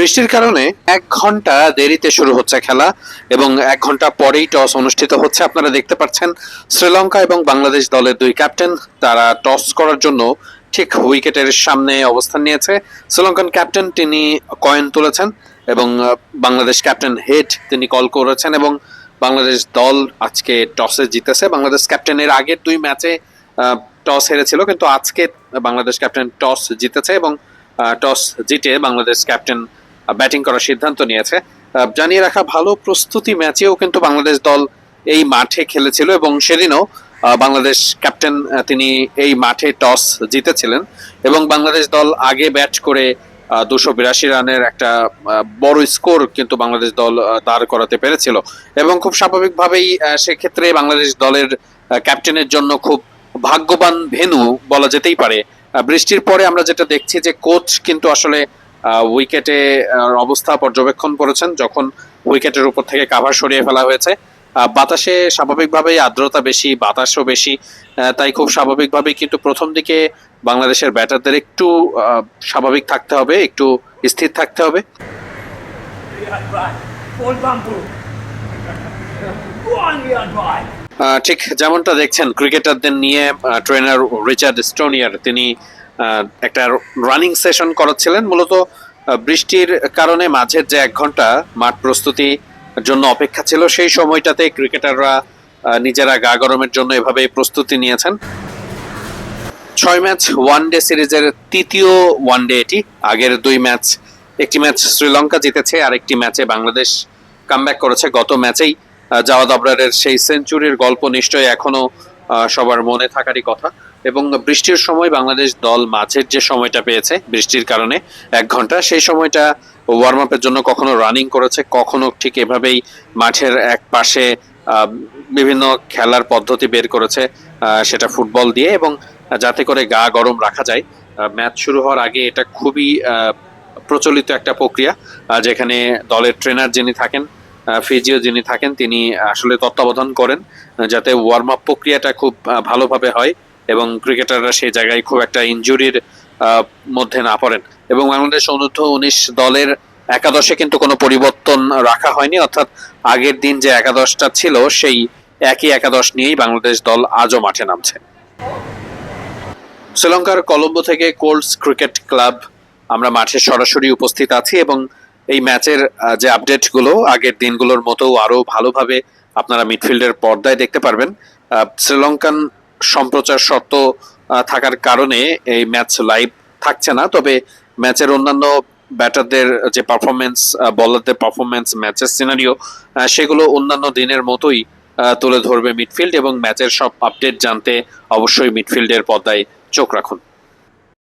বৃষ্টির কারণে এক ঘণ্টা দেরিতে শুরু হচ্ছে খেলা এবং এক ঘণ্টা পরেই টস অনুষ্ঠিত হচ্ছে। আপনারা দেখতে পাচ্ছেন শ্রীলঙ্কা এবং বাংলাদেশ দলের দুই ক্যাপ্টেন, তারা টস করার জন্য ঠিক উইকেটের সামনে অবস্থান নিয়েছে। শ্রীলঙ্কান ক্যাপ্টেন তিনি কয়েন তুলেছেন এবং বাংলাদেশ ক্যাপ্টেন হেড তিনি কল করেছেন এবং বাংলাদেশ দল আজকে টসে জিতেছে। বাংলাদেশ ক্যাপ্টেনের আগের দুই ম্যাচে টস হেরেছিল, কিন্তু আজকে বাংলাদেশ ক্যাপ্টেন টস জিতেছে এবং টস জিতে বাংলাদেশ ক্যাপ্টেন ব্যাটিং করার সিদ্ধান্ত নিয়েছে। জানিয়ে রাখা, ভালো প্রস্তুতি ম্যাচেও কিন্তু বাংলাদেশ দল এই মাঠে খেলেছিল এবং সেদিনও বাংলাদেশ ক্যাপ্টেন তিনি এই মাঠে টস জিতেছিলেন এবং বাংলাদেশ দল আগে ব্যাট করে দুশো বিরাশি রানের একটা বড় স্কোর কিন্তু বাংলাদেশ দল দাঁড় করাতে পেরেছিল। এবং খুব স্বাভাবিকভাবেই সেক্ষেত্রে বাংলাদেশ দলের ক্যাপ্টেনের জন্য খুব ভাগ্যবান ভেনু বলা যেতেই পারে। বৃষ্টির পরে আমরা যেটা দেখছি যে কোচ কিন্তু আসলে উইকেটে অবস্থা পর্যবেক্ষণ করেছেন যখন উইকেটের উপর থেকে কাভার সরিয়ে ফেলা হয়েছে। বাতাসে স্বাভাবিকভাবেই আর্দ্রতা বেশি, বাতাসও বেশি তাই খুব স্বাভাবিকভাবেই কিন্তু প্রথম দিকে বাংলাদেশের ব্যাটারদের একটু স্বাভাবিক থাকতে হবে, একটু স্থির থাকতে হবে। ঠিক যেমনটা দেখছেন ক্রিকেটারদের নিয়ে ট্রেনার রিচার্ড স্টোনিয়ার তিনি একটা রানিং সেশন করাচ্ছিলেন। মূলত বৃষ্টির কারণে মাঝের যে এক ঘণ্টা মাঠ প্রস্তুতি জন্য অপেক্ষা ছিল সেই সময়টাতে ক্রিকেটাররা নিজেরা গা গরমের জন্য এভাবে প্রস্তুতি নিয়েছেন। ছয় ম্যাচ ওয়ান ডে সিরিজের তৃতীয় ওয়ান ডে এটি। আগের দুই ম্যাচ একটি ম্যাচ শ্রীলঙ্কা জিতেছে আর একটি ম্যাচে বাংলাদেশ কামব্যাক করেছে। গত ম্যাচেই জাওয়াদ আবরারের সেই সেঞ্চুরির গল্প নিশ্চয়ই এখনও আহ, সবার মনে থাকারই কথা। এবং বৃষ্টির সময় বাংলাদেশ দল মাঝের যে সময়টা পেয়েছে, বৃষ্টির কারণে এক ঘণ্টা, সেই সময়টা ওয়ার্ম আপের জন্য কখনো রানিং করেছে, কখনো ঠিক এভাবেই মাঠের এক পাশে বিভিন্ন খেলার পদ্ধতি বের করেছে সেটা ফুটবল দিয়ে। এবং যাতে করে গা গরম রাখা যায় ম্যাচ শুরু হওয়ার আগে এটা খুবই প্রচলিত একটা প্রক্রিয়া যেখানে দলের ট্রেনার যিনি থাকেন ফিজিও যিনি থাকেন, তিনি আসলে তত্ত্বাবধান করেন যাতে ওয়ার্ম আপ প্রক্রিয়াটা খুব ভালোভাবে হয় এবং ক্রিকেটাররা সেই জায়গায় খুব একটা ইনজুরির মধ্যে না পড়েন। এবং বাংলাদেশ অনূর্ধ্ব উনিশ দলের একাদশে কিন্তু কোনো পরিবর্তন রাখা হয়নি। অর্থাৎ আগের দিন যে একাদশটা ছিল, সেই একই একাদশ নিয়েই বাংলাদেশ দল আজও মাঠে নামছে। শ্রীলঙ্কার কলম্বো থেকে কোল্ডস ক্রিকেট ক্লাব, আমরা মাঠে সরাসরি উপস্থিত আছি এবং এই ম্যাচের যে আপডেটগুলো আগের দিনগুলোর মতো আরও ভালোভাবে আপনারা মিডফিল্ডের পর্দায় দেখতে পারবেন। শ্রীলঙ্কান সম্প্রচার শর্ত থাকার কারণে এই ম্যাচ লাইভ থাকছে না। তবে ম্যাচের অন্যান্য ব্যাটারদের যে পারফরমেন্স বলারদের পারফরমেন্স ম্যাচের সিনারিও সেগুলো অন্যান্য দিনের মতোই তুলে ধরবে মিডফিল্ড এবং ম্যাচের সব আপডেট জানতে অবশ্যই মিডফিল্ডের পর্দায় চোখ রাখুন।